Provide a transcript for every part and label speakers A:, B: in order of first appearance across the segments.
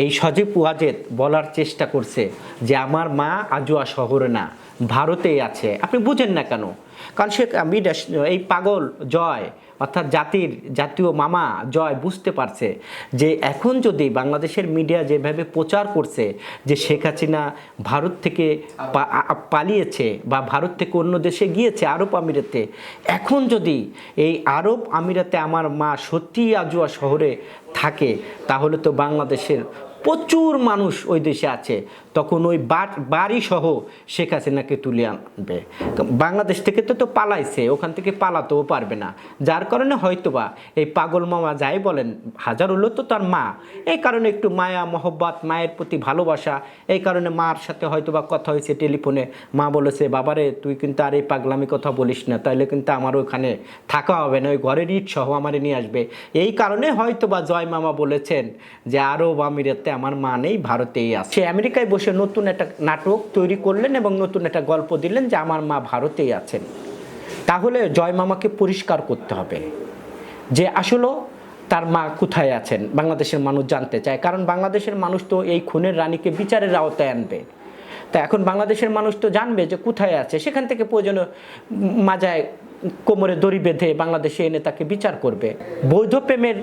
A: এই সজীব ওয়াজেদ বলার চেষ্টা করছে যে আমার মা আজুয়া শহরে না, ভারতেই আছে। আপনি বুঝেন না কেন? কারণ সে এই পাগল জয়, অর্থাৎ জাতির জাতীয় মামা জয় বুঝতে পারছে যে এখন যদি বাংলাদেশের মিডিয়া যেভাবে প্রচার করছে যে শেখ হাসিনা ভারত থেকে পালিয়েছে বা ভারত থেকে অন্য দেশে গিয়েছে আরব আমিরাতে, এখন যদি এই আরব আমিরাতে আমার মা সত্যিই আজুয়া শহরে থাকে তাহলে তো বাংলাদেশের প্রচুর মানুষ ওই দেশে আছে। তখন ওই বাড়ি সহ শেখ হাসিনাকে তুলে আনবে। বাংলাদেশ থেকে তো তো পালাইছে, ওখান থেকে পালাতেও পারবে না। যার কারণে হয়তোবা এই পাগল মামা যাই বলেন, হাজার হলো তো তার মা। এই কারণে একটু মায়া, মহব্বত, মায়ের প্রতি ভালোবাসা, এই কারণে মার সাথে হয়তোবা কথা হয়েছে টেলিফোনে। মা বলেছে, বাবারে, তুই কিন্তু আর এই পাগলামি কথা বলিস না। তাহলে কিন্তু আমার ওখানে থাকা হবে না, ওই ঘরের ইট সহ আমারে নিয়ে আসবে। এই কারণে হয়তোবা জয় মামা বলেছেন যে, আরব আমিরাতে আমার মা নেই, ভারতেই আছে। সে আমেরিকায় বসে নতুন একটা নাটক তৈরি করলেন এবং নতুন একটা গল্প দিলেন যে আমার মা ভারতেই আছেন। তাহলে জয় মামাকে পরিষ্কার করতে হবে যে আসলে তার মা কোথায় আছেন, বাংলাদেশের মানুষ জানতে চায়। কারণ বাংলাদেশের মানুষ তো এই খুনের রানীকে বিচারের আওতায় আনবে। তা এখন বাংলাদেশের মানুষ তো জানবে যে কোথায় আছে। সেখান থেকে প্রয়োজনে মাজায় কোমরে দড়ি বেঁধে বাংলাদেশে এনে তাকে বিচার করবে। বৈধ প্রেমের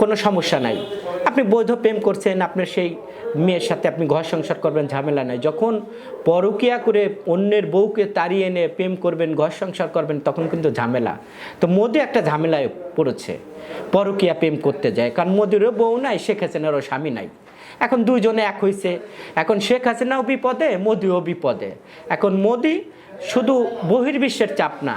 A: কোনো সমস্যা নাই। আপনি বৈধ প্রেম করছেন, আপনার সেই মেয়ের সাথে আপনি ঘর সংসার করবেন, ঝামেলা নাই। যখন পরকিয়া করে অন্যের বউকে তাড়িয়ে এনে প্রেম করবেন, ঘর সংসার করবেন, তখন কিন্তু ঝামেলা। তো মোদি একটা ঝামেলায় পড়েছে, পরকিয়া প্রেম করতে যায়। কারণ মোদিরও বউ নাই, শেখ হাসিনারও স্বামী নাই। এখন দুইজনে এক হয়েছে এখন শেখ হাসিনাও বিপদে, মোদিও বিপদে। এখন মোদি শুধু বহির্বিশ্বের চাপ না,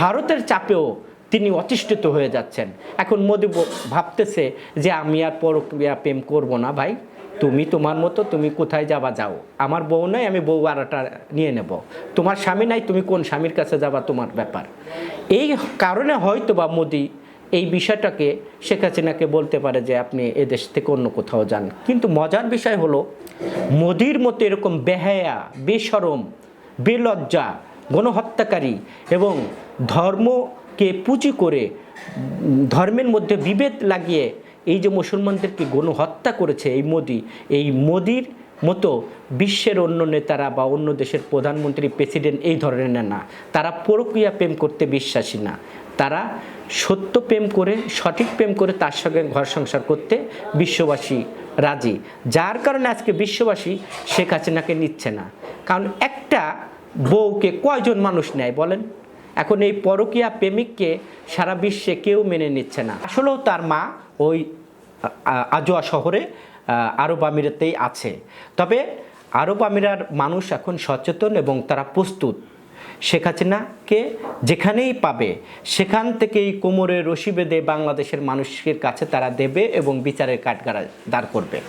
A: ভারতের চাপেও তিনি অতিষ্ঠিত হয়ে যাচ্ছেন। এখন মোদি ভাবতেছে যে আমি আর পরক্রিয়া প্রেম করব না ভাই। তুমি তোমার মতো তুমি কোথায় যাবা যাও। আমার বউ নাই, আমি বউ আরাটা নিয়ে নেব। তোমার স্বামী নাই, তুমি কোন স্বামীর কাছে যাবা তোমার ব্যাপার। এই কারণে হয়তো বা মোদি এই বিষয়টাকে শেখ হাসিনাকে বলতে পারে যে আপনি এদেশ থেকে অন্য কোথাও যান। কিন্তু মজার বিষয় হলো, মোদির মতো এরকম বেহায়া, বেসরম, বেলজ্জা, গণহত্যাকারী এবং ধর্মকে পুঁজি করে ধর্মের মধ্যে বিভেদ লাগিয়ে এই যে মুসলমানদেরকে গণহত্যা করেছে এই মোদি, এই মোদির মতো বিশ্বের অন্য নেতারা বা অন্য দেশের প্রধানমন্ত্রী, প্রেসিডেন্ট এই ধরনের না। তারা প্রক্রিয়া প্রেম করতে বিশ্বাসী না। তারা সত্য প্রেম করে, সঠিক প্রেম করে তার সঙ্গে ঘর সংসার করতে বিশ্ববাসী রাজি। যার কারণে আজকে বিশ্ববাসী শেখ হাসিনাকে নিচ্ছে না। কারণ একটা বউকে কয়জন মানুষ নেয় বলেন? এখন এই পরকীয়া প্রেমিককে সারা বিশ্বে কেউ মেনে নিচ্ছে না। আসলেও তার মা ওই আজোয়া শহরে আরব আমিরাতেই আছে। তবে আরব আমিরার মানুষ এখন সচেতন এবং তারা প্রস্তুত। শেখ হাসিনাকে যেখানেই পাবে, সেখান থেকেই কোমরে রশি বেঁধে বাংলাদেশের মানুষের কাছে তারা দেবে এবং বিচারের কাঠগাড়া দাঁড় করবে।